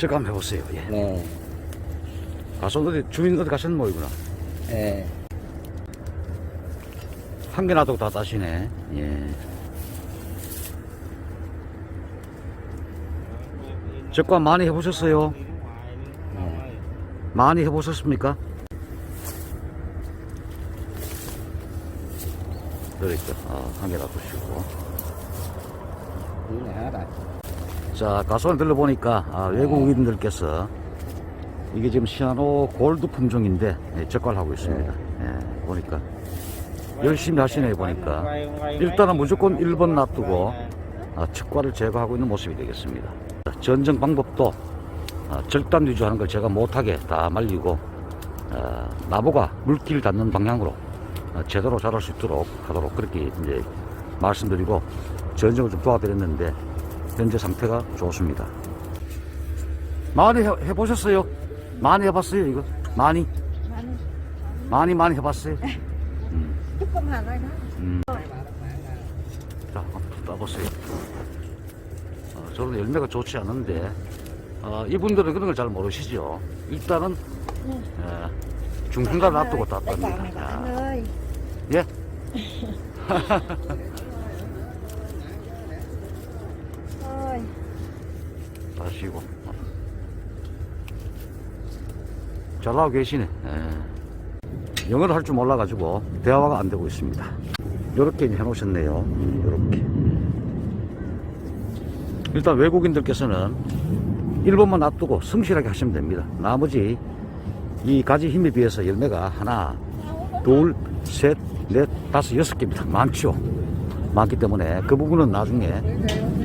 저거 한번 해보세요. 예. 네. 가서 어디 주민 어디 가셨는 모이구나. 예. 한 개 놔두고 다 따시네. 예. 저과 많이 해보셨어요? 많이 해보셨습니까? 그러니까 아, 한개 놔두시고 hết rồi. 자 가수원 들러보니까 아, 외국인들께서 이게 지금 시아노 골드 품종인데 예, 적과를 하고 있습니다. 예, 보니까. 열심히 하시네 보니까. 일단은 무조건 1번 놔두고 아, 척과를 제거하고 있는 모습이 되겠습니다. 자, 전정 방법도 아, 절단 위주하는 걸 제가 못하게 다 말리고 아, 나무가 물길 닿는 방향으로 아, 제대로 자랄 수 있도록 하도록 그렇게 이제 말씀드리고 전정을 좀 도와드렸는데 현재 상태가 좋습니다 많이 해, 해보셨어요? 많이 해봤어요 이거? 많이? 많이 많이 해봤어요? 조금 하나 나. 음. 자, 한번 따보세요. 어, 저는 열매가 좋지 않은데, 어, 이분들은 그런 걸 잘 모르시죠. 일단은, 예, 중간간 놔두고 Tất cả 땄답니다. ơi. 예? 다시고. 어. 잘 나오고 계시네. 예. 영어를 할 줄 몰라가지고, 대화가 안 되고 있습니다. 요렇게 해놓으셨네요. 요렇게. 일단 외국인들께서는 1번만 놔두고 성실하게 하시면 됩니다. 나머지 이 가지 힘에 비해서 열매가 하나, 둘, 셋, 넷, 다섯, 여섯 개입니다. 많죠? 많기 때문에 그 부분은 나중에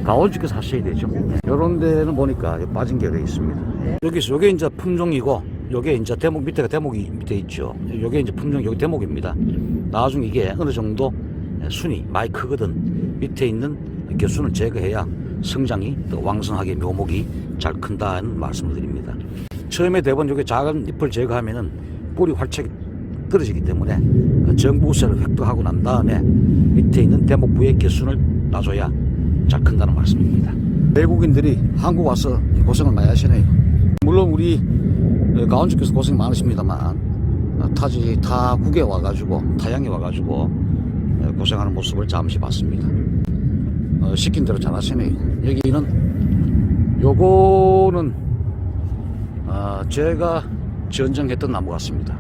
가온주께서 하셔야 되죠. 이런 데는 보니까 빠진 게 있습니다. 여기서 요게 이제 품종이고 요게 이제 대목 밑에가 대목이 밑에 있죠. 요게 이제 품종 여기 대목입니다. 나중에 이게 어느 정도 순이 많이 크거든 밑에 있는 개수는 제거해야 성장이 더 왕성하게 묘목이 잘 큰다는 말씀을 드립니다. 처음에 대본 요게 작은 잎을 제거하면은 뿌리 활착이 떨어지기 때문에 전구 우세를 획득하고 난 다음에 밑에 있는 대목 부의 개수를 놔줘야 잘 큰다는 말씀입니다. 외국인들이 한국 와서 고생을 많이 하시네요. 물론 우리 가운주께서 고생 많으십니다만 어, 타지 타국에 와가지고 타양에 와가지고 어, 고생하는 모습을 잠시 봤습니다. 어, 시킨 대로 잘 하시네요. 여기는 요거는 어, 제가 전정했던 나무 같습니다.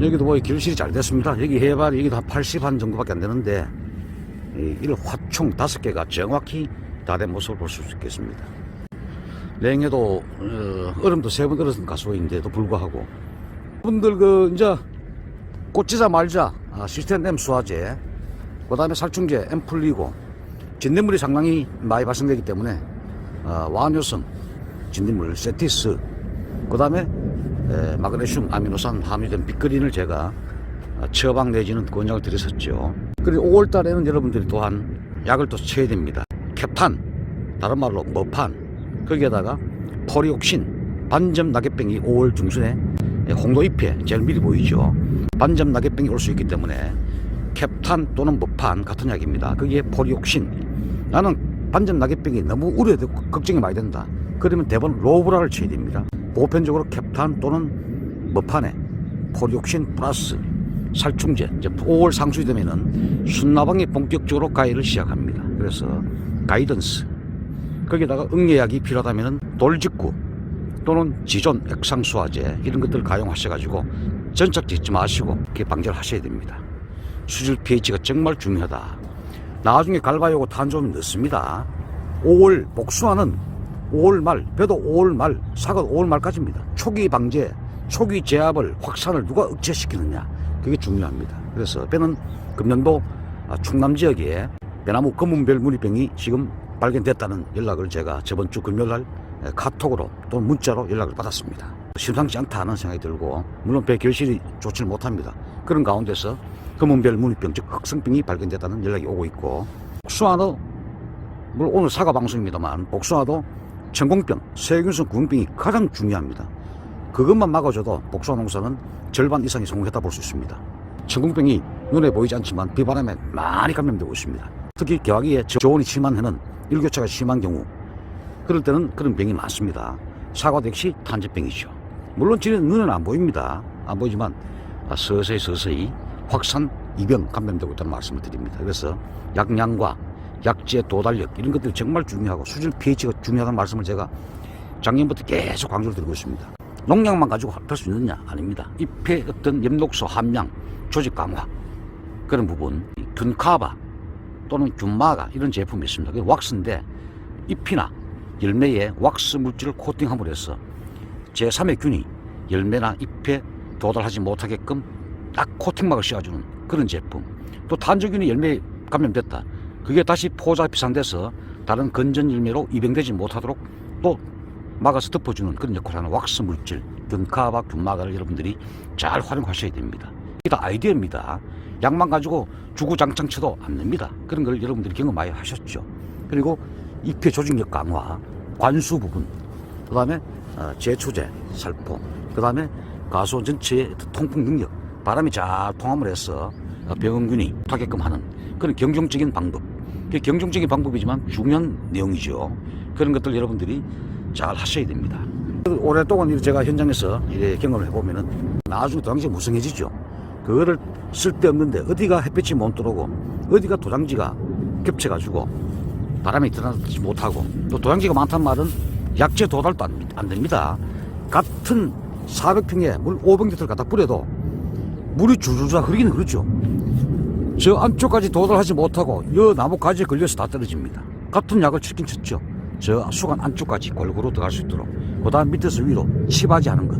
여기도 뭐 길실이 잘 됐습니다. 여기 해발이 여기도 한 80 한 정도밖에 안 되는데 이일 화총 다섯 개가 정확히 다 된 모습을 볼 수 있겠습니다. 냉해도 어, 얼음도 세번 얼었던 가수인데도 불구하고. 분들 그 이제 꽂지자 말자. 아, 시스템 램 수화제. 그 다음에 살충제 엠 풀리고. 진딧물이 상당히 많이 발생되기 때문에 어, 완효성 진딧물 세티스. 그 다음에 마그네슘 아미노산 함유된 빅그린을 제가 어, 처방 내지는 권장을 드렸었죠. 그리고 5월 달에는 여러분들이 또한 약을 또 쳐야 됩니다. 캡탄, 다른 말로 머판, 거기에다가 포리옥신, 반점 낙엽병이 5월 중순에 홍도 잎에 제일 미리 보이죠. 반점 낙엽병이 올 수 있기 때문에 캡탄 또는 머판 같은 약입니다. 거기에 포리옥신. 나는 반점 낙엽병이 너무 우려되고 걱정이 많이 된다. 그러면 대부분 로브라를 쳐야 됩니다. 보편적으로 캡탄 또는 머판에 포리옥신 플러스 살충제 이제 5월 상수이 되면은 순나방이 본격적으로 가해를 시작합니다. 그래서 가이던스 거기다가 응애약이 필요하다면은 돌직구 또는 지존 액상수화제 이런 것들 가용하셔가지고 전착 짓지 마시고 이렇게 방제를 하셔야 됩니다. 수질 pH가 정말 중요하다. 나중에 갈바요고 탄소음이 넣습니다. 5월 복수화는 5월 말, 배도 5월 말, 사과 5월 말까지입니다. 초기 방제, 초기 제압을 확산을 누가 억제시키느냐 그게 중요합니다. 그래서 배는 금년도 아, 충남 지역에 배나무 검은별 무늬병이 지금 발견됐다는 연락을 제가 저번 주 금요일 날 에, 카톡으로 또는 문자로 연락을 받았습니다. 심상치 않다는 생각이 들고 물론 배 결실이 좋지는 못합니다. 그런 가운데서 검은별 무늬병 즉 흑성병이 발견됐다는 연락이 오고 있고 복숭아도 물론 오늘 사과 방송입니다만 복숭아도 천공병, 세균성 구흥병이 가장 중요합니다. 그것만 막아줘도 복숭아 농사는 절반 이상이 성공했다 볼 수 있습니다. 천공병이 눈에 보이지 않지만 비바람에 많이 감염되고 있습니다. 특히 개화기에 저온이 심한 해는 일교차가 심한 경우 그럴 때는 그런 병이 많습니다. 사과도 역시 탄저병이죠. 물론 지는 눈은 안 보입니다. 안 보이지만 아, 서서히 서서히 확산 이병 감염되고 있다는 말씀을 드립니다. 그래서 약량과 약제 도달력 이런 것들이 정말 중요하고 수질 pH가 중요하다는 말씀을 제가 작년부터 계속 강조를 드리고 있습니다. 농약만 가지고 할 수 있느냐? 아닙니다. 잎의 어떤 엽록소 함량, 조직 강화 그런 부분, 이 균카바 또는 균마가 이런 제품이 있습니다. 그게 왁스인데 잎이나 열매에 왁스 물질을 코팅함으로 해서 제3의 균이 열매나 잎에 도달하지 못하게끔 딱 코팅막을 씌워주는 그런 제품. 또 탄저균이 열매에 감염됐다. 그게 다시 포자 비상돼서 다른 건전 열매로 입양되지 못하도록 또 막아서 덮어주는 그런 역할을 하는 왁스 물질, 균카바, 균마가를 여러분들이 잘 활용하셔야 됩니다. 이게 다 아이디어입니다. 약만 가지고 주구장창 쳐도 안 됩니다. 그런 걸 여러분들이 경험 많이 하셨죠. 그리고 잎의 조직력 강화, 관수 부분, 그 다음에 제초제, 살포, 그 다음에 가수원 전체의 통풍 능력, 바람이 잘 통함을 해서 어, 병원균이 타게끔 하는 그런 경종적인 방법. 경종적인 방법이지만 중요한 내용이죠. 그런 것들 여러분들이 잘 하셔야 됩니다. 오랫동안 제가 현장에서 이렇게 경험을 해보면은 나중에 도장지 무성해지죠. 그거를 쓸데없는데 어디가 햇빛이 못 들어오고 어디가 도장지가 겹쳐가지고 바람이 드러나지 못하고 또 도장지가 많다는 말은 약재 도달도 안, 안 됩니다. 같은 400평에 물 500리터를 갖다 뿌려도 물이 줄줄줄 흐르기는 그렇죠. 저 안쪽까지 도달하지 못하고 여 나무 가지에 걸려서 다 떨어집니다. 같은 약을 치긴 쳤죠. 저 수간 안쪽까지 골고루 들어갈 수 있도록 그 다음 밑에서 위로 치바지 하는 것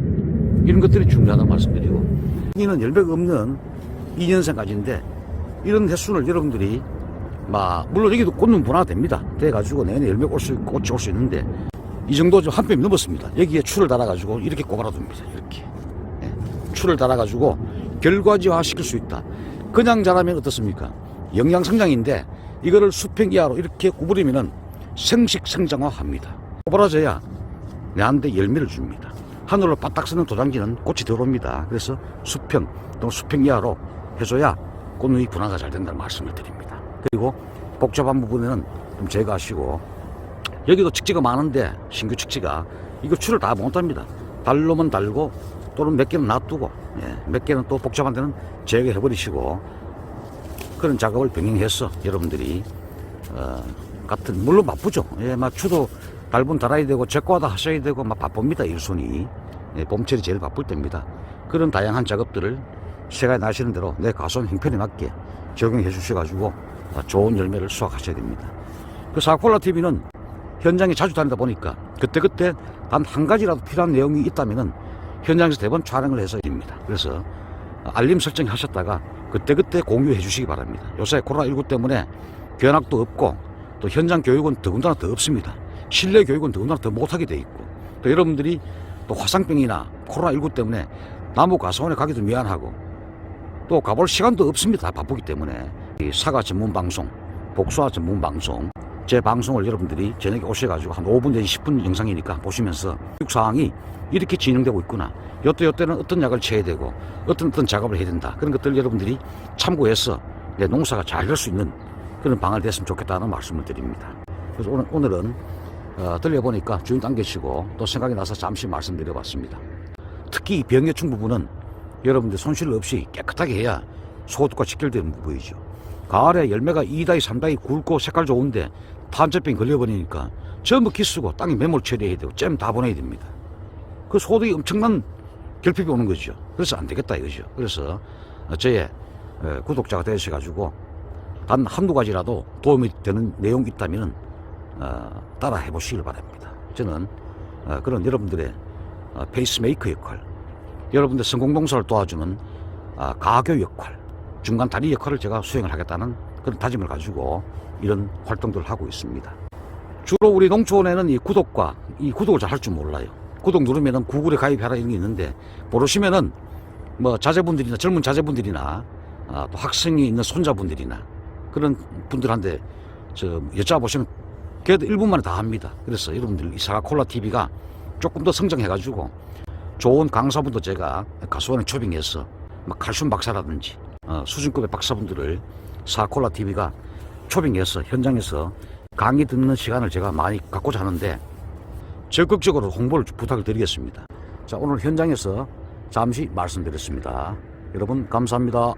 이런 것들이 중요하다는 말씀드리고 이는 열매가 없는 2년생까지인데 이런 횟수를 여러분들이 막 물론 여기도 꽃은 분화됩니다. 돼가지고 내년에 열매 올수 있고 꽃이 올 수 있는데 이 정도 좀 한 뼘 넘었습니다. 여기에 줄을 달아가지고 이렇게 꼬바라둡니다. 이렇게 예. 줄을 달아가지고 결과지화 시킬 수 있다. 그냥 자라면 어떻습니까? 영양 성장인데 이거를 수평 이하로 이렇게 구부리면은 생식 성장화합니다. 꼬부라져야 내한테 열매를 줍니다. 하늘로 바닥 서는 도장지는 꽃이 들어옵니다. 그래서 수평 또는 수평 이하로 해줘야 꽃눈이 분화가 잘 된다는 말씀을 드립니다. 그리고 복잡한 부분에는 좀 제거하시고 여기도 측지가 많은데 신규 측지가 이거 줄을 다 못합니다. 달로만 달고 또는 몇 개는 놔두고 예, 몇 개는 또 복잡한 데는 제거해 버리시고 그런 작업을 병행해서 여러분들이 어, 같은 물론 바쁘죠. 예, 막 추도 달분 달아야 되고 제과도 하셔야 되고 막 바쁩니다. 일손이 예, 봄철이 제일 바쁠 때입니다. 그런 다양한 작업들을 시간이 나시는 대로 내 가수원 형편에 맞게 적용해 주셔가지고 어, 좋은 열매를 수확하셔야 됩니다. 그 사콜라 TV는 현장에 자주 다니다 보니까 그때그때 단 한 가지라도 필요한 내용이 있다면은 현장에서 대번 촬영을 해서 드립니다. 그래서 알림 설정 하셨다가 그때그때 공유해 주시기 바랍니다. 요새 코로나19 때문에 견학도 없고 또 현장 교육은 더군다나 더 없습니다. 실내 교육은 더군다나 더 못하게 돼 있고 또 여러분들이 또 화상병이나 코로나19 때문에 나무 가서원에 가기도 미안하고 또 가볼 시간도 없습니다. 바쁘기 때문에 이 사과 전문 방송, 복수화 전문 방송 제 방송을 여러분들이 저녁에 오셔가지고 한 5분 내지 10분 영상이니까 보시면서 교육 사항이 이렇게 진행되고 있구나. 요때 요때는 어떤 약을 쳐야 되고 어떤 어떤 작업을 해야 된다. 그런 것들 여러분들이 참고해서 내 농사가 잘 될 수 있는 그런 방을 됐으면 좋겠다는 말씀을 드립니다. 그래서 오늘, 오늘은 어, 들려보니까 주인 안 계시고 또 생각이 나서 잠시 말씀드려봤습니다. 특히 이 병해충 부분은 여러분들 손실 없이 깨끗하게 해야 소득과 직결되는 부분이죠. 가을에 열매가 2다이, 3다이 굵고 색깔 좋은데 탄저병 걸려버리니까 전부 기쓰고 땅에 매몰 처리해야 되고 잼 다 보내야 됩니다. 그 소득이 엄청난 결핍이 오는 거죠. 그래서 안 되겠다 이거죠. 그래서 저의 에, 구독자가 되셔가지고 단 한두 가지라도 도움이 되는 내용이 있다면 어, 따라 해보시길 바랍니다. 저는 어, 그런 여러분들의 어, 페이스메이커 역할, 여러분들 성공동사를 도와주는 아, 가교 역할, 중간 다리 역할을 제가 수행을 하겠다는 그런 다짐을 가지고 이런 활동들을 하고 있습니다. 주로 우리 농촌에는 이 구독과 이 구독을 잘 할 줄 몰라요. 구독 누르면은 구글에 가입하라 이런 게 있는데 모르시면은 뭐 자제분들이나 젊은 자제분들이나 아, 또 학생이 있는 손자분들이나 그런 분들한테 저 여쭤보시면 그래도 1분 만에 다 합니다. 그래서 여러분들 이 사과콜라 TV가 조금 더 성장해가지고 좋은 강사분도 제가 가수원에 초빙해서 막 칼슘 박사라든지 어, 수준급의 박사분들을 사콜라 TV가 초빙해서 현장에서 강의 듣는 시간을 제가 많이 갖고자 하는데 적극적으로 홍보를 부탁을 드리겠습니다. 자, 오늘 현장에서 잠시 말씀드렸습니다. 여러분, 감사합니다.